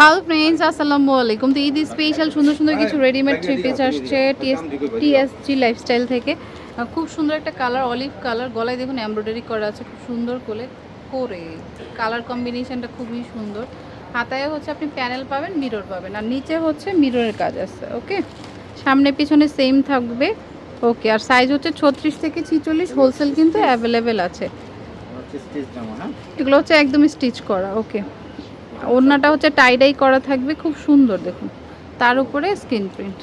Hello friends আসসালামু আলাইকুম। তো ঈদ স্পেশাল সুন্দর সুন্দর কিছু রেডিমেড থ্রি পিস আসছে টিএস টিএসজি লাইফস্টাইল থেকে। খুব সুন্দর একটা কালার অলিভ কালার গলায় দেখুন এমব্রয়ডারি করা আছে খুব সুন্দর করে করে। কালার কম্বিনেশনটা খুবই সুন্দর। হাতায় হচ্ছে আপনি প্যানেল পাবেন মিরর পাবেন। আর নিচে হচ্ছে মিররের কাজ আছে ওকে? সামনে পিছনে সেম থাকবে ওকে? আর সাইজ হচ্ছে ছত্রিশ থেকে ছিচল্লিশ হোলসেল কিন্তু অ্যাভেলেবেল আছে। হ্যাঁ? এগুলো হচ্ছে একদম স্টিচ করা ওকে? ওড়নাটা হচ্ছে টাইডাই করা থাকবে খুব সুন্দর দেখুন। তার উপরে স্ক্রিন প্রিন্ট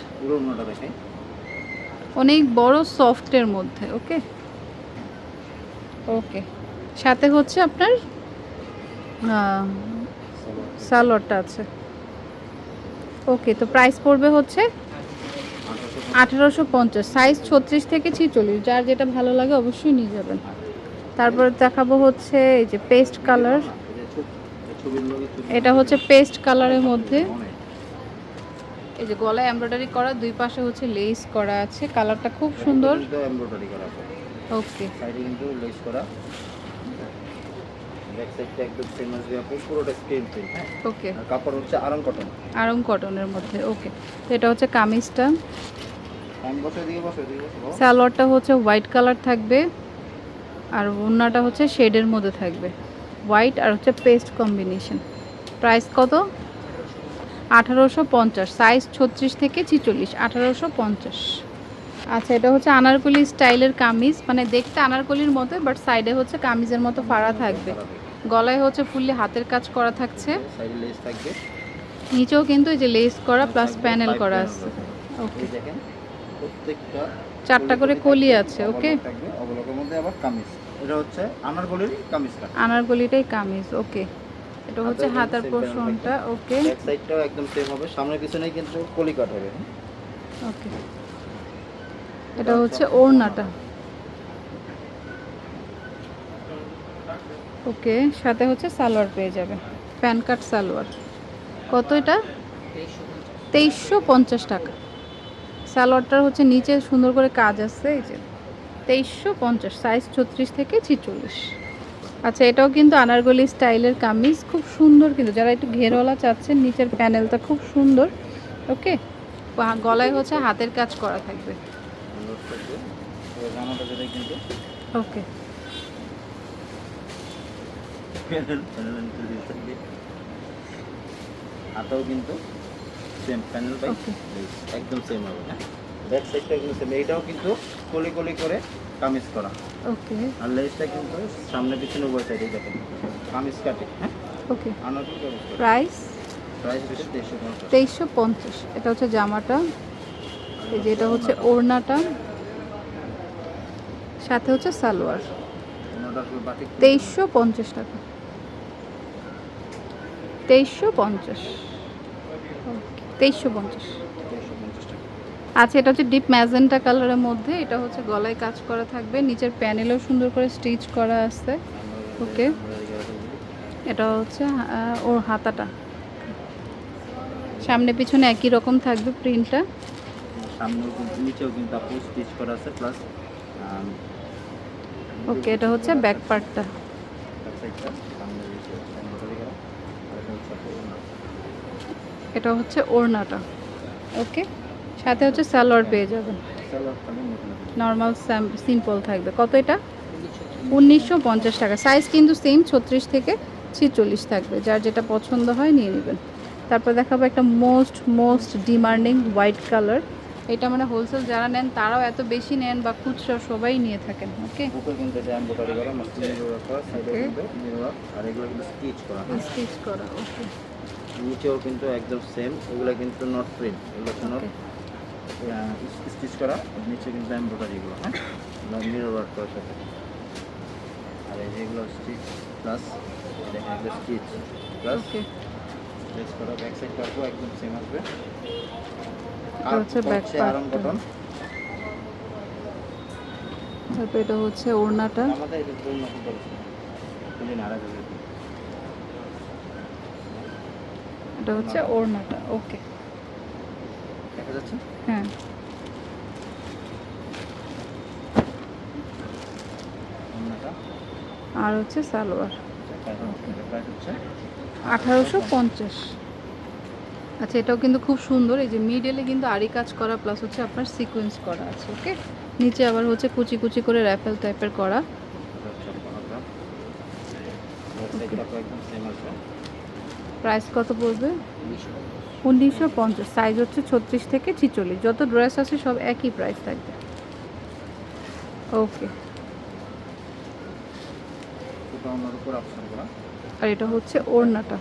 অনেক বড় সফটের মধ্যে ওকে ওকে সাথে হচ্ছে আপনার সালোয়ারটা আছে। ওকে তো প্রাইস পড়বে হচ্ছে আঠেরোশো পঞ্চাশ সাইজ ছত্রিশ থেকে ছিচল্লিশ যার যেটা ভালো লাগে অবশ্যই নিয়ে যাবেন। তারপর দেখাবো হচ্ছে এই যে পেস্ট কালার এটা হচ্ছে পেস্ট কালারের মধ্যে। এই যে গলায় এমব্রয়ডারি করা, দুই পাশে হচ্ছে লেস করা আছে। কালারটা খুব সুন্দর। ওকে আর কাপড় হচ্ছে আরাম কটন আরং কটনের মধ্যে। ওকে এটা হচ্ছে কামিজটা। সালোয়ারটা হচ্ছে হোয়াইট কালার থাকবে। আর ওড়নাটা হচ্ছে শেডের মধ্যে থাকবে। হোয়াইট আর হচ্ছে পেস্ট কম্বিনেশন। প্রাইস কত? আঠারোশো পঞ্চাশ। সাইজ ছত্রিশ থেকে ছিচল্লিশ। আঠারোশো পঞ্চাশ। আচ্ছা এটা হচ্ছে আনারকলি স্টাইলের কামিজ। মানে দেখতে আনারকলির মতো বাট সাইডে হচ্ছে কামিজের মতো ফাড়া থাকবে। গলায় হচ্ছে ফুললি হাতের কাজ করা থাকছে। নিচেও কিন্তু এই যে লেস করা প্লাস প্যানেল করা আছে। ওকে দেখেন প্রত্যেকটা চারটা করে কলি আছে ওকে মধ্যে আবার কামিজ। এটা হচ্ছে আনারকলির কামিজ কাট। আনারকলিটাই কামিজ ওকে। এটা হচ্ছে হাতার পোর্শনটা ওকে। ব্যাক সাইডটাও একদম সেম হবে সামনে পিছনেই কিন্তু কলি কাট হবে? ওকে। এটা হচ্ছে ওড়নাটা। ওকে সাথে হচ্ছে সালোয়ার পেয়ে যাবে। Pan card salwar. কত এটা? তেইশশো পঞ্চাশ টাকা। সালোয়ারটার হচ্ছে নিচে সুন্দর করে কাজ আছে এই যে। তেইশশো পঞ্চাশ সাইজ ছত্রিশ থেকে ছিচল্লিশ। আচ্ছা এটাও কিন্তু আনারগলি স্টাইলের কামিজ খুব সুন্দর কিন্তু। যারা একটু ঘেরওয়ালা চাচ্ছেন নিচের প্যানেলটা খুব সুন্দর ওকে? গলায় হচ্ছে হাতের কাজ করা থাকবে। ওকে। হাতাও কিন্তু সেম প্যানেল একদম সেম হবে হ্যাঁ? ব্যাক সাইডটা কিন্তু সেম এইটাও কিন্তু কলি কলি করে কামিজ করা। ওকে আর লেসটা কিন্তু সামনে পিছনে উভয় সাইডে দেখেন। কামিজ কাটে হ্যাঁ? ওকে প্রাইস তেইশশো পঞ্চাশ। এটা হচ্ছে জামাটা। এই যে এটা হচ্ছে ওড়নাটা। সাথে হচ্ছে সালোয়ার। তেইশশো পঞ্চাশ টাকা। তেইশশো পঞ্চাশ। তেইশশো পঞ্চাশ। আচ্ছা এটা হচ্ছে ডিপ ম্যাজেন্টা কালারের মধ্যে এটা হচ্ছে গলায় কাজ করা থাকবে নিচের প্যানেলও সুন্দর করে স্টিচ করা আছে ওকে? এটা হচ্ছে ওর হাতাটা। সামনে পিছনে একই রকম থাকবে প্রিন্টটা কিন্তু নিচেও কিন্তু আপু স্টিচ করা আছে প্লাস ওকে এটা হচ্ছে ব্যাক পার্টটা এটা হচ্ছে ওড়নাটা ওকে? সাথে হচ্ছে সালোয়ার পেয়ে যাবেন নর্মাল সিম্পল থাকবে। কত এটা? উনিশশো পঞ্চাশ টাকা। সাইজ কিন্তু সেম ছত্রিশ থেকে ছিচল্লিশ থাকবে। যার যেটা পছন্দ হয় নিয়ে নেবেন। তারপর দেখাবো একটা most most demanding white colour এটা মানে হোলসেল যারা নেন তারাও এত বেশি নেন বা খুচরা সবাই নিয়ে থাকেন ওকে স্টিচ করা ওকে নিচেও কিন্তু একদম সেম এগুলো কিন্তু নট প্রিন্ট এগুলো নট স্টিচ করা নিচে কিন্তু এমব্রয়ডারি গুলো হ্যাঁ? মিরর ওয়ার্ক করার সাথে। আর এই যেগুলো স্টিচ প্লাস দেখেন এগুলো স্টিচ প্লাস ওকে স্টিচ করা ব্যাক সাইড সাইডটাও একদম সেম আসবে। আর হচ্ছে back part আরাম। কটন তারপর এটা হচ্ছে ওড়নাটা। আমাদের এটা ফুল নকল করেছে ফুলি নাড়া যাবে এটা হচ্ছে ওড়নাটা। ওকে দেখা যাচ্ছে? হ্যাঁ। আর হচ্ছে সালোয়ার। আঠারোশো পঞ্চাশ। আচ্ছা এটাও কিন্তু খুব সুন্দর। এই যে মিডলে কিন্তু আরি কাজ করা প্লাস হচ্ছে আপনার সিকোয়েন্স করা আছে ওকে নিচে আবার হচ্ছে কুচি কুচি করে র্যাফেল টাইপের করা। প্রাইস কত পড়বে? উনিশশো পঞ্চাশ। সাইজ হচ্ছে ছত্রিশ থেকে ছিচল্লিশ। যত ড্রেস আছে সব একই প্রাইস থাকবে। ওকে আর এটা হচ্ছে ওড়নাটা।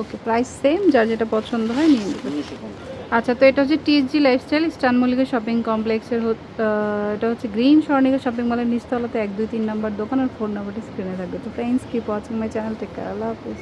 ওকে প্রাইস সেম যার যেটা পছন্দ হয় নিয়ে নেবে। আচ্ছা তো এটা হচ্ছে টিএসজি লাইফস্টাইল স্টান মল্লিকা শপিং কমপ্লেক্সের এটা হচ্ছে গ্রিন স্বর্ণিকা শপিং মলের নিচতলাতে এক দুই তিন নাম্বার দোকান আর ফোন নাম্বারটি স্ক্রিনে থাকবে। তো friends keep watching my channel care Allah Hafiz.